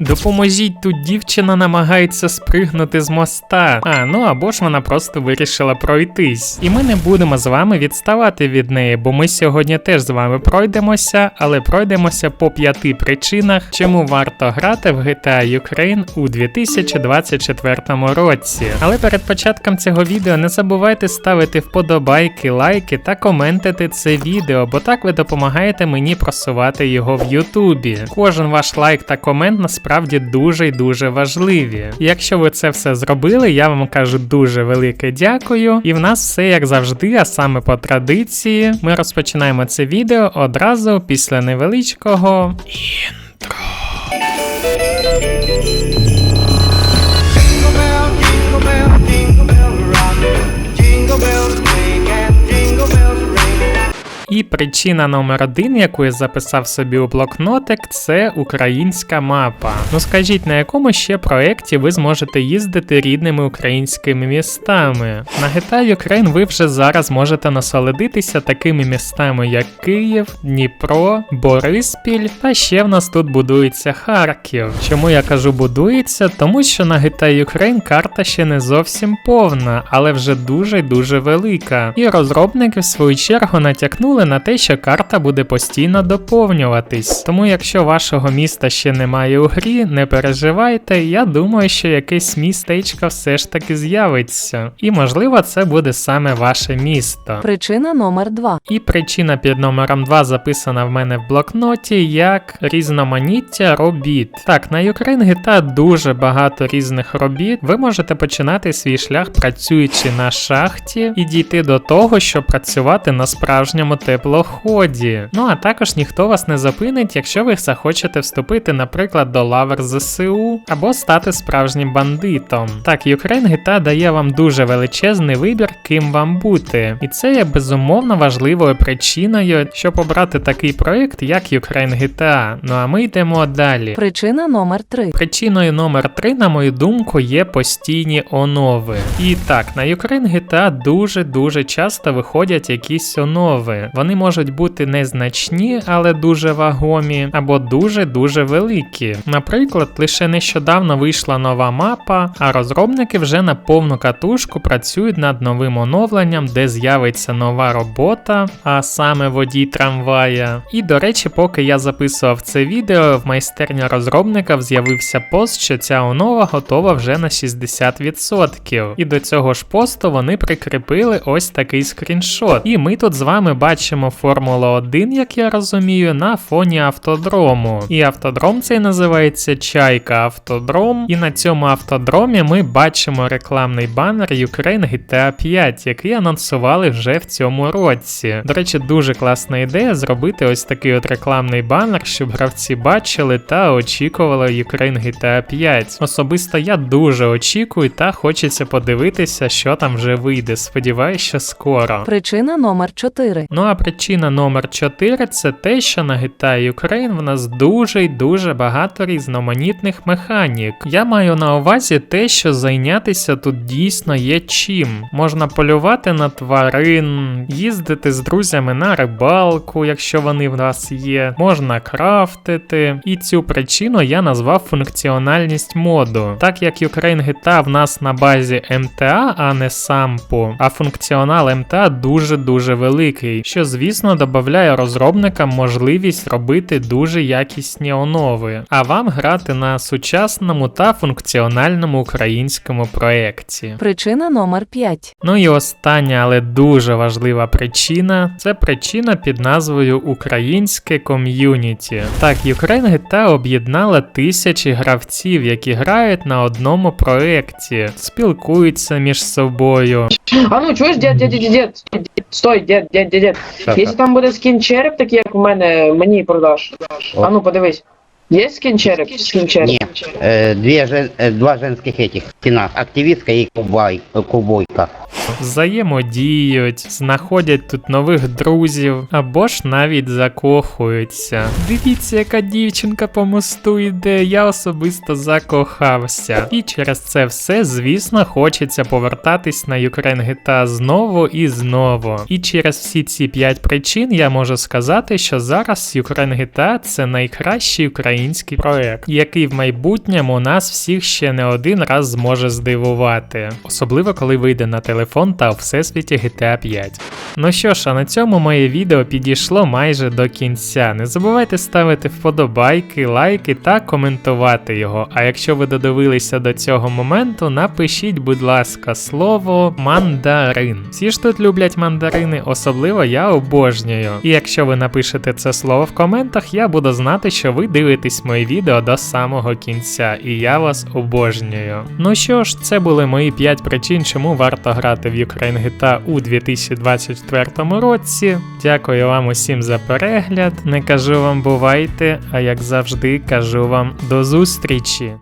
Допоможіть, тут дівчина намагається спригнути з моста. А, ну або ж вона просто вирішила пройтись. І ми не будемо з вами відставати від неї, бо ми сьогодні теж з вами пройдемося, але пройдемося по п'яти причинах, чому варто грати в GTA Ukraine у 2024 році. Але перед початком цього відео не забувайте ставити вподобайки, лайки та коментити це відео, бо так ви допомагаєте мені просувати його в Ютубі. Кожен ваш лайк та комент насправді дуже й дуже важливі. Якщо ви це все зробили, я вам кажу дуже велике дякую. І в нас все як завжди, а саме по традиції, Ми розпочинаємо це відео одразу після невеличкого інтро. І причина номер один, яку я записав собі у блокнотик, це українська мапа. Ну скажіть, на якому ще проєкті ви зможете їздити рідними українськими містами? На GTA Ukraine ви вже зараз можете насолодитися такими містами, як Київ, Дніпро, Бориспіль, та ще в нас тут будується Харків. Чому я кажу будується? Тому що на GTA Ukraine карта ще не зовсім повна, але вже дуже дуже велика. І розробники в свою чергу натякнули на те, що карта буде постійно доповнюватись. Тому якщо вашого міста ще немає у грі, не переживайте, я думаю, що якесь містечко все ж таки з'явиться. І можливо це буде саме ваше місто. Причина номер 2. І причина під номером 2 записана в мене в блокноті як різноманіття робіт. Так, на GTA дуже багато різних робіт. Ви можете починати свій шлях працюючи на шахті і дійти до того, щоб працювати на справжньому теплоході. Ну а також ніхто вас не зупинить, якщо ви захочете вступити, наприклад, до лавер ЗСУ або стати справжнім бандитом. Так, Ukraine GTA дає вам дуже величезний вибір, ким вам бути. І це є безумовно важливою причиною, щоб обрати такий проєкт, як Ukraine GTA. Ну а ми йдемо далі. Причина номер 3. Причиною номер 3, на мою думку, є постійні онови. І так, на Ukraine GTA дуже-дуже часто виходять якісь онови. Вони можуть бути незначні, але дуже вагомі, або дуже-дуже великі. Наприклад, лише нещодавно вийшла нова мапа, а розробники вже на повну катушку працюють над новим оновленням, де з'явиться нова робота, а саме водій трамвая. І до речі, поки я записував це відео, в майстерні розробника з'явився пост, що ця онова готова вже на 60%. І до цього ж посту вони прикріпили ось такий скріншот. І ми тут з вами бачимо Формулу 1, як я розумію, на фоні автодрому. І автодром цей називається Чайка Автодром. І на цьому автодромі ми бачимо рекламний банер Ukraine GTA 5, який анонсували вже в цьому році. До речі, дуже класна ідея зробити ось такий от рекламний банер, щоб гравці бачили та очікували Ukraine GTA 5. Особисто я дуже очікую та хочеться подивитися, що там вже вийде. Сподіваюсь, що скоро. Причина номер 4. Ну а причина номер 4 це те, що на GTA Ukraine в нас дуже й дуже багато різноманітних механік. Я маю на увазі те, що зайнятися тут дійсно є чим. Можна полювати на тварин, їздити з друзями на рибалку, якщо вони в нас є, можна крафтити. І цю причину я назвав функціональність моду. Так як Ukraine GTA в нас на базі MTA, а не сампу, а функціонал MTA дуже-дуже великий, що звісно додає розробникам можливість робити дуже якісні онови, а вам грати на сучасному та функціональному українському проєкті. Причина номер 5. Ну і остання, але дуже важлива причина це причина під назвою Українське ком'юніті. Так, Ukraine GTA об'єднала тисячі гравців, які грають на одному проєкті, спілкуються між собою, А ну чуєш, дід, дід, дід, дід, стой, дід, дід, дід, дід. Якщо там буде скін череп, такий як у мене, мені продаш. А ну подивись. Є скін череп? Скін череп. Ні, е, дві, жен, е, два женських этих, стіна, активістка і ковбой, ковбойка. взаємодіють, знаходять тут нових друзів або ж навіть закохуються. Дивіться, яка дівчинка по мосту йде, я особисто закохався. І через це все, звісно, хочеться повертатись на Ukraine GTA знову і знову. І через всі ці 5 причин я можу сказати, що зараз Ukraine GTA це найкращий український український проект, який в майбутньому нас всіх ще не один раз зможе здивувати, особливо коли вийде на телефон та у всесвіті GTA 5. Ну що ж, а на цьому моє відео підійшло майже до кінця. Не забувайте ставити вподобайки, лайки та коментувати його. А якщо ви додивилися до цього моменту, напишіть, будь ласка, слово мандарин. Всі ж тут люблять мандарини, особливо я обожнюю. І якщо ви напишете це слово в коментах, я буду знати, що ви дивитесь моє відео до самого кінця, і я вас обожнюю. Ну що ж, це були мої 5 причин, чому варто грати в Ukraine GTA у 2024 році. Дякую вам усім за перегляд. Не кажу вам бувайте, а як завжди кажу вам до зустрічі.